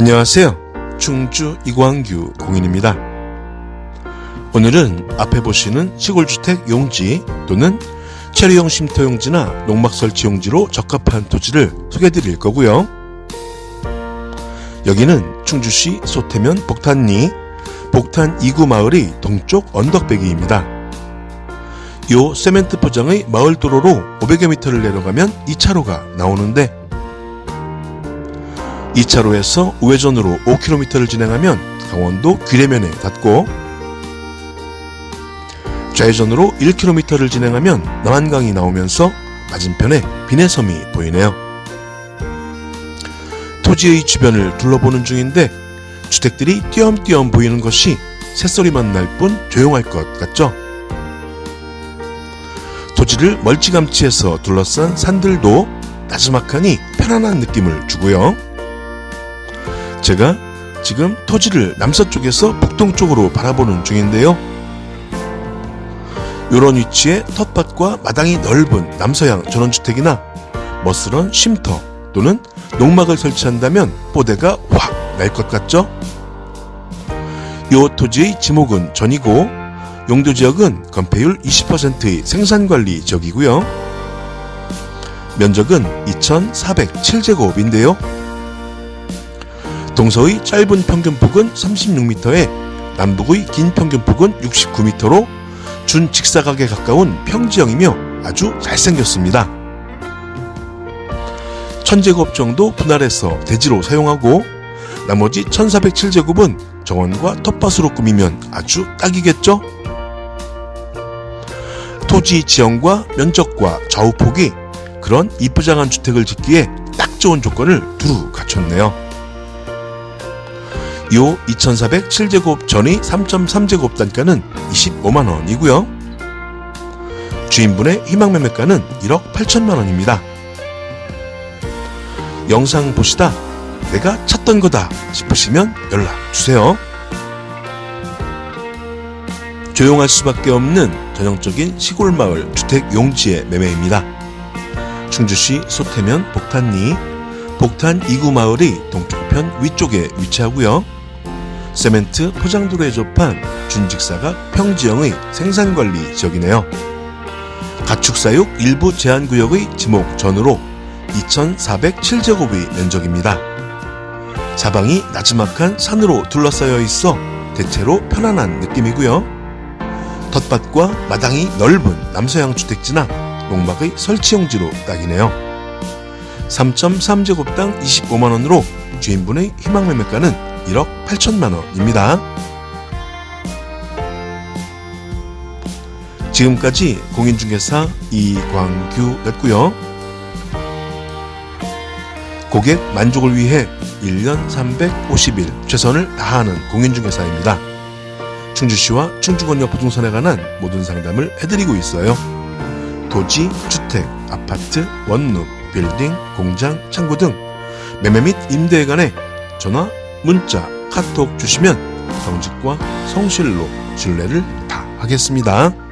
안녕하세요. 충주 이광규 공인입니다. 오늘은 앞에 보시는 시골주택 용지 또는 체류용 쉼터 용지나 농막 설치 용지로 적합한 토지를 소개해 드릴 거고요. 여기는 충주시 소태면 복탄리 복탄 2구 마을의 동쪽 언덕배기입니다. 요 세멘트 포장의 마을 도로로 500여 미터를 내려가면 2차로가 나오는데 2차로에서 우회전으로 5km를 진행하면 강원도 귀례면에 닿고 좌회전으로 1km를 진행하면 남한강이 나오면서 맞은편에 비내섬이 보이네요. 토지의 주변을 둘러보는 중인데 주택들이 띄엄띄엄 보이는 것이 새소리만 날 뿐 조용할 것 같죠? 토지를 멀찌감치해서 둘러싼 산들도 나지막하니 편안한 느낌을 주고요. 제가 지금 토지를 남서쪽에서 북동쪽으로 바라보는 중인데요. 이런 위치에 텃밭과 마당이 넓은 남서양 전원주택이나 멋스런 쉼터 또는 농막을 설치한다면 뽀대가 확 날 것 같죠? 이 토지의 지목은 전이고 용도 지역은 건폐율 20%의 생산관리 지역이고요. 면적은 2,407제곱인데요. 동서의 짧은 평균폭은 36m에 남북의 긴 평균폭은 69m로 준 직사각에 가까운 평지형이며 아주 잘생겼습니다. 1000제곱 정도 분할해서 대지로 사용하고 나머지 1407제곱은 정원과 텃밭으로 꾸미면 아주 딱이겠죠? 토지 지형과 면적과 좌우폭이 그런 이쁘장한 주택을 짓기에 딱 좋은 조건을 두루 갖췄네요. 요 2407제곱 전의 3.3제곱 단가는 25만원이고요. 주인분의 희망 매매가는 1억 8천만원입니다. 영상 보시다 내가 찾던 거다 싶으시면 연락 주세요. 조용할 수밖에 없는 전형적인 시골 마을 주택 용지의 매매입니다. 충주시 소태면 복탄리 복탄 2구 마을의 동쪽편 위쪽에 위치하고요. 세멘트 포장도로에 접한 준직사각 평지형의 생산관리 지역이네요. 가축사육 일부 제한구역의 지목 전으로 2,407제곱의 면적입니다. 사방이 나지막한 산으로 둘러싸여 있어 대체로 편안한 느낌이고요. 텃밭과 마당이 넓은 남서양 주택지나 농막의 설치용지로 딱이네요. 3.3제곱당 25만원으로 주인분의 희망 매매가는 1억 8천만 원입니다. 지금까지 공인중개사 이광규였고요. 고객 만족을 위해 1년 350일 최선을 다하는 공인중개사입니다. 충주시와 충주권역 부동산에 관한 모든 상담을 해드리고 있어요. 도지, 주택, 아파트, 원룸, 빌딩, 공장, 창고 등 매매 및 임대에 관해 전화, 문자, 카톡 주시면 정직과 성실로 신뢰를 다하겠습니다.